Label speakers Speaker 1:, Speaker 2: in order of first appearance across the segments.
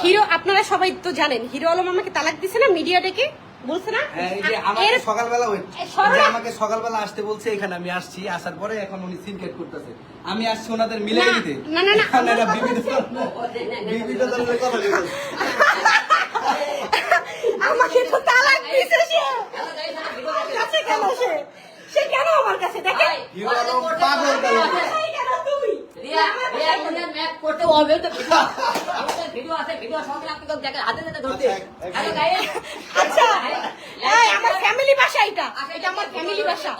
Speaker 1: Hero আপনারা সবাই তো জানেন হিরো আলম আমাকে তালাক দিছে না মিডিয়া ডেকে বলছে না?
Speaker 2: হ্যাঁ, আমাকে সকালবেলা আমাকে সকালবেলা আসতে বলছে এখানে আমি আসছি আসার পরে এখন উনি সিনকেট করতেছে। আমি আসছি ওনাদের মিলে দিতে।
Speaker 1: না, না, না,
Speaker 2: এখন এরা
Speaker 1: আমার কথা
Speaker 2: বিভিন্ন
Speaker 1: হচ্ছে-
Speaker 2: বিভিন্ন ধরনের কথা বলছে।
Speaker 1: আমাকে তো তালাক দিছে সে। কাছে কেন সে? সে কেন আমার কাছে? দেখে
Speaker 2: হিরো আলম পাগল তাহলে।
Speaker 1: সেই কেন তুমি আচ্ছা এই আমার ফ্যামিলি বাসা এটা এটা আমার ফ্যামিলি বাসা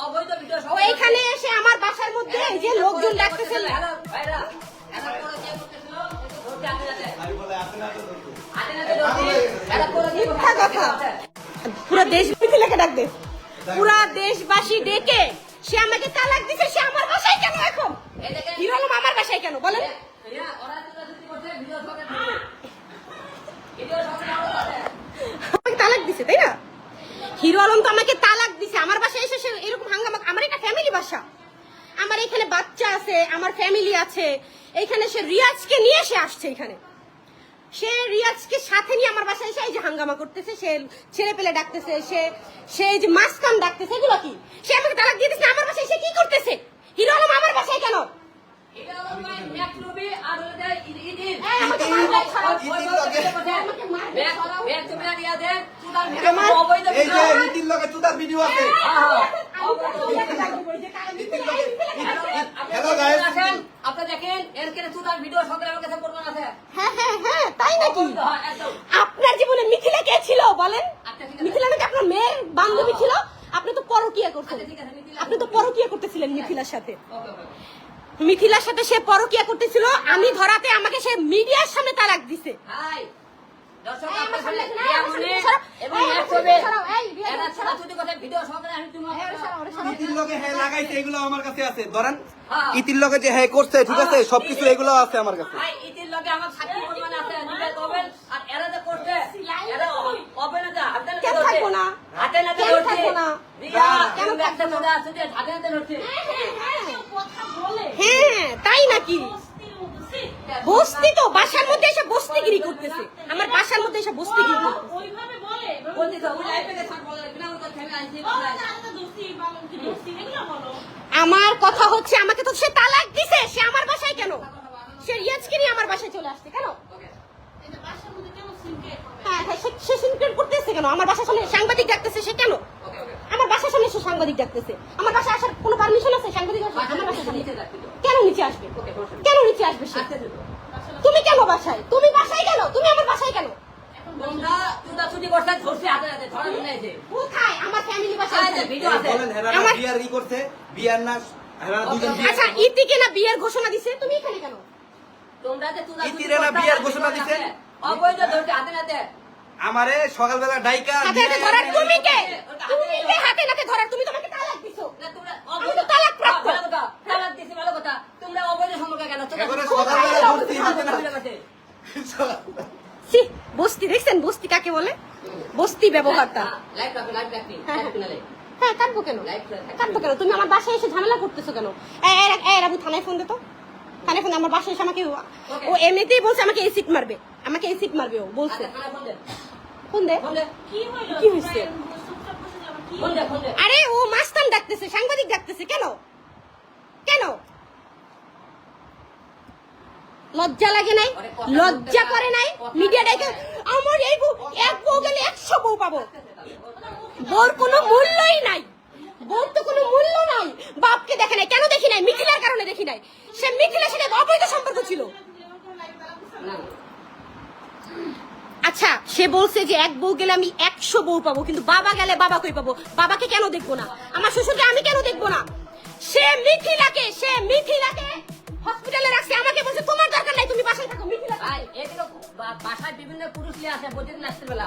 Speaker 1: ও এইখানে এসে আমার বাসার মধ্যে এই যে লোকজন ডাকতেছে কথা পুরো দেশ মিথিলাকে ডাক দে পুরা দেশবাসী ডেকে সে আমাকে তালাক দিছে সে আমার বাসায় কেন এখন? হিরো আমার বাসায় কেন? বলেন। তালাক দিছে তাই না? হিরো আলম তো আমাকে তালাক দিছে। আমার বাসায় এসে সে এরকম হাঙ্গামা আমার এটা ফ্যামিলি বাসা। আমার এখানে বাচ্চা আছে আমার ফ্যামিলি আছে। এইখানে সে রিয়াজকে নিয়ে সে আসছে এখানে। সে রিয়াজকে সাথে নিয়ে আমার বাসায় এসে এই যে হাঙ্গামা করতেছে সে ছেলে পেলে ডাকতেছে সে সে যে মাসকান ডাকতেছে এগুলো কি? সে আমাকে তালাক দিয়ে দিচ্ছে আমার বাসায় সে কি করতেছে? হিরো আলম আমার বাসায় কেন? এই, আমাকে মারবে, ছাড়াও। আমাকে মারবে, ছাড়াও।
Speaker 2: এই যে নীতির লগে চুদার ভিডিও আছে। Hello, guys.
Speaker 3: আপনি দেখেন এর কেন চুদার ভিডিও সকালে আমার কাছে প্রমাণ আছে।
Speaker 1: হ্যাঁ হ্যাঁ হ্যাঁ নাকি আপনার জীবনে মিথিলা কে ছিল বলেন?
Speaker 3: আচ্ছা।
Speaker 1: মিথিলা নাকি আপনার মেয়ের বান্ধবী ছিল? আপনি তো পরকিয়া করতেন।
Speaker 3: আচ্ছা,
Speaker 1: আপনি তো পরকিয়া করতেছিলেন মিথিলার সাথে। মিথিলার সাথে সে পরকিয়া করতেছিল আমি ধরাতে আমাকে সে মিডিয়ার সামনে তালাক দিছে।
Speaker 3: এবং ভিডিও আমি
Speaker 2: ইতির লগে হ্যাঁ লাগাইছে এগুলো আমার কাছে আছে ধরেন
Speaker 3: হ্যাঁ।
Speaker 2: ইতির লগে যে হ্যাঁ করছে ঠিক আছে সবকিছু এগুলো আছে আমার কাছে
Speaker 3: ইতির লগে আমার সাক্ষী প্রমাণ আছে নিজে কবেন আর এরা যে করছে এরা হবে না হাতে নাতে
Speaker 1: থাকব না?
Speaker 3: হাতে নাতে
Speaker 1: থাকব না? কেন
Speaker 3: কেন
Speaker 1: থাকব না?
Speaker 3: মুদা আছে যে হাতে নাতে ধরছে
Speaker 1: হ্যাঁ তাই নাকি বস্তি তো বাসার মধ্যে এসে বস্তিগিরি করতেছে। আমার বাসার মধ্যে এসে বস্তিগিরি করতেছে।
Speaker 4: ওইভাবে বলে।
Speaker 3: বলতে তো ওই লাইফে গেছে বলে বিনা কথা থেমে আইছি
Speaker 1: আমার কথা হচ্ছে আমাকে তো সে তালাক দিছে সে আমার বাসায় কেন? সে রিয়াজকে নিয়ে আমার বাসায় চলে আসছে কেন? হ্যাঁ হ্যাঁ সে- সে সিনক্রেট করতেছে কেন? আমার বাসার সামনে সাংবাদিক ডাকতেছে সে কেন আমার বাসার সামনে সে সাংবাদিক ডাকতেছে। আমার বাসায় আসার কোনো পারমিশন আছে? সাংবাদিক আসার? আমার কেন নিচে আসবে? কেন নিচে আসবে সে? তুমি কেন বাসায়? তুমি বাসায় কেন? তুমি আমার বাসায় কেন? আমার ফ্যামিলি বাসায়
Speaker 3: যে ভিডিও আছে।
Speaker 2: বলেন হেরা
Speaker 1: আমার-
Speaker 2: বিয়ার ই করছে বিয়ার না হেরা দুজন বিয়ে
Speaker 1: আচ্ছা ইতিকে না বিয়ের ঘোষণা দিছে? তুমি এখানে কেন?
Speaker 3: তোমরা যে
Speaker 2: বিয়ার ঘোষণা দিছে?
Speaker 3: অবৈধ হাতে হাতে।
Speaker 2: আমারে সকালবেলা ডাইকা
Speaker 1: হাতে হাতে ধরার তুমি কে? তুমি কে হাতে নাতে ধরার? তুমি তোমাকে তালাক দিছো।
Speaker 3: না, তোমরা
Speaker 1: তো তালাক প্রাপ্ত।
Speaker 3: ভালো কথা, তালাক দিছি, ভালো কথা। তোমরা অবৈধ সম্পর্কে কেন? তোমরা-
Speaker 2: এবারে সকালবেলা ঘুরতে
Speaker 3: তোমরা-
Speaker 2: না।
Speaker 1: ছি, বস্তি দেখছেন বস্তি কাকে বলে? বস্তি ব্যবহারটা।
Speaker 3: হ্যাঁ, লাইভ রাখো, লাইভ রাখবি,
Speaker 1: হ্যাঁ। হ্যাঁ। কাটবো কেন। কাটবো কেন? তুমি আমার বাসায় এসে ঝামেলা করতেছো কেন? এই, এই, এই রাবু থানায় ফোন দে তো। থানায় ফোন আমার বাসায় এসে আমাকে ও এমনিতেই বলছে আমাকে এসিড মারবে। আমাকে এসিড মারবে ও বলছে।
Speaker 3: আচ্ছা, ফোন দে।
Speaker 1: কি হয়েছে? আরে ও মাস্তান ডাকতেছে সাংবাদিক ডাকতেছে কেন? কেন? লজ্জা লাগে নাই? লজ্জা করে নাই? মিডিয়া ডেকে আমার এই বউ এক বউ গেলে একশো বউ পাবো। বউর কোনো মূল্যই নাই। বউর তো কোনো মূল্য নাই। বাপকে দেখে নাই কেন দেখি নাই? মিথিলার কারণে দেখি নাই। সে মিথিলার সাথে অবৈধ সম্পর্ক ছিল।
Speaker 3: না,
Speaker 1: আচ্ছা সে বলছে যে এক বউ গেলে আমি একশো বউ পাবো কিন্তু বাবা গেলে বাবা কই পাবো? বাবাকে কেন দেখব না? আমার শ্বশুরকে আমি কেন দেখব না? সে মিথিলাকে সে মিথিলাকে হসপিটালে রাখছে। আমাকে বলছে তোমার দরকার নাই তুমি বাসায় থাকো মিথিলা
Speaker 3: ভাই, বা- বাসায় বিভিন্ন পুরুষ নিয়ে আসে প্রতিদিন রাত্রিবেলা।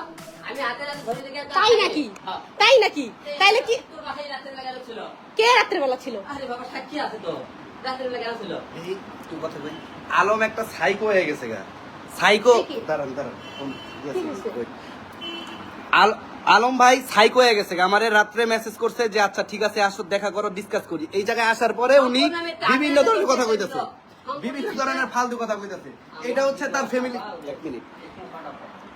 Speaker 3: আমি হাতে হাতে ধরে দেখে
Speaker 1: তাই নাকি?
Speaker 3: হ্যাঁ।
Speaker 1: তাই নাকি? তাইলে কি
Speaker 3: তোর বাসায় রাত্রিবেলা গেল ছিল?
Speaker 1: কে রাত্রেবেলা ছিল?
Speaker 3: আরে বাবা সাক্ষী আছে তো। রাত্রিবেলা গেল ছিল?
Speaker 2: এই, তুই কথা কই। আলম একটা সাইকো হয়ে গেছে গা। সাইকো দাঁড়ান দাঁড়ান. আল- আলম ভাই সাইকো হয়ে গেছে গা। আমারে রাত্রে মেসেজ করছে যে আচ্ছা ঠিক আছে আসো দেখা করো ডিসকাস করি। এই জায়গায় আসার পরে উনি বিভিন্ন ধরনের কথা কইতেছে। বিভিন্ন ধরনের ফালতু কথা কইতাছে। এটা হচ্ছে তার ফ্যামিলি এক মিনিট।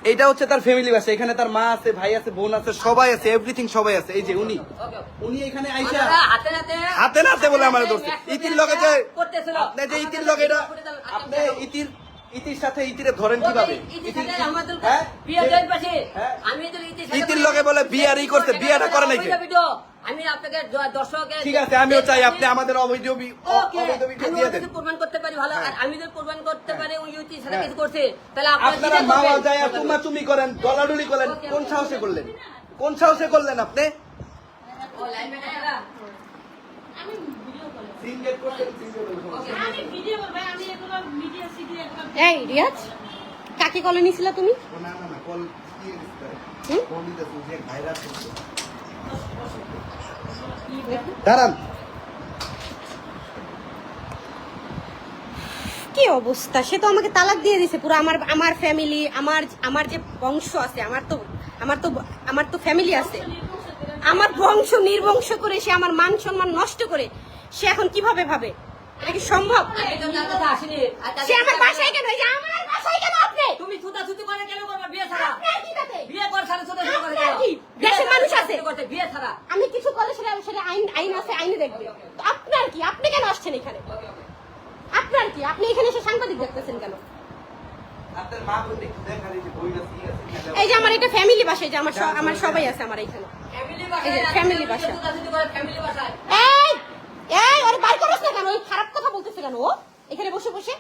Speaker 2: এটা হচ্ছে তার ফ্যামিলি বাসা। এখানে তার মা আছে ভাই আছে বোন আছে সবাই আছে এভরিথিং সবাই আছে। এই যে উনি। উনি এখানে আইসা
Speaker 3: হাতে নাতে
Speaker 2: হাতে নাতে বলে আমার ধরছে। ইতির লগে যে
Speaker 3: করতেছিল।
Speaker 2: আপনি যে ইতির লগে এটা আপনি ইতির ইতির সাথে ইতিরে ধরেন কীভাবে ইতির- হ্যাঁ? হ্যাঁ?
Speaker 3: আমি তো
Speaker 2: ইতির লগে বলে বিয়ার ই করছে, বিয়াটা করে নাই কে?
Speaker 3: ভিডিও আমি আপনাকে দর্শকের
Speaker 2: ঠিক আছে আমিও চাই আপনি আমাদের অবৈধ
Speaker 3: প্রমাণ করতে পারি ভালো আর
Speaker 2: হ্যাঁ।
Speaker 3: আমি যদি প্রমাণ করতে পারি ওই ইউটি সাথে। কিছু করছে তাহলে আপনারা
Speaker 2: আপনারা মামা যায় তুমা তুমি করেন দলাডুলি করেন কোন সাহসে করলেন কোন সাহসে করলেন আপনি?
Speaker 1: আমি এই রিয়াজ কাকে কলে নিছিলা তুমি?
Speaker 2: দাঁড়ান।
Speaker 1: কি অবস্থা? সে তো আমাকে তালাক দিয়ে দিছে পুরো আমার আমার ফ্যামিলি আমার আমার যে বংশ আছে আমার তো আমার তো আমার তো ফ্যামিলি আছে। আমার বংশ নির্বংশ করে সে আমার মান সম্মান নষ্ট করে সে এখন কীভাবে ভাবে? এটা কি সম্ভব? সে আমার বাসায় কেন? এই যে আমার বাসায় কেন আপনি?
Speaker 3: তুমি ছুটাছুটি করে কেন করবা বিয়ে ছাড়া?
Speaker 1: আপনার কি তাতে?
Speaker 3: বিয়ে করে ছাড়া ছুটাছুটি করে কেন?
Speaker 1: দেশের মানুষ আছে।
Speaker 3: বিয়ে ছাড়া।
Speaker 1: আমি কিছু করলে সেটা সেটা আইন আইন আছে আইনে দেখবে। তো আপনার কি? আপনি কেন আসছেন এখানে? আপনার কি? আপনি এখানে এসে সাংবাদিক দেখতেছেন কেন?
Speaker 2: এই যে বইটা দিয়ে আছে
Speaker 1: এই যে আমার এটা ফ্যামিলি বাসায় যে আমার আমার সবাই আছে আমার এখানে।
Speaker 3: ফ্যামিলি
Speaker 1: বাসা।
Speaker 3: ফ্যামিলি বাসায়
Speaker 1: এই ওরে বার করছ কেন? ওই খারাপ কথা বলতেছে কেন ও? এখানে বসে বসে।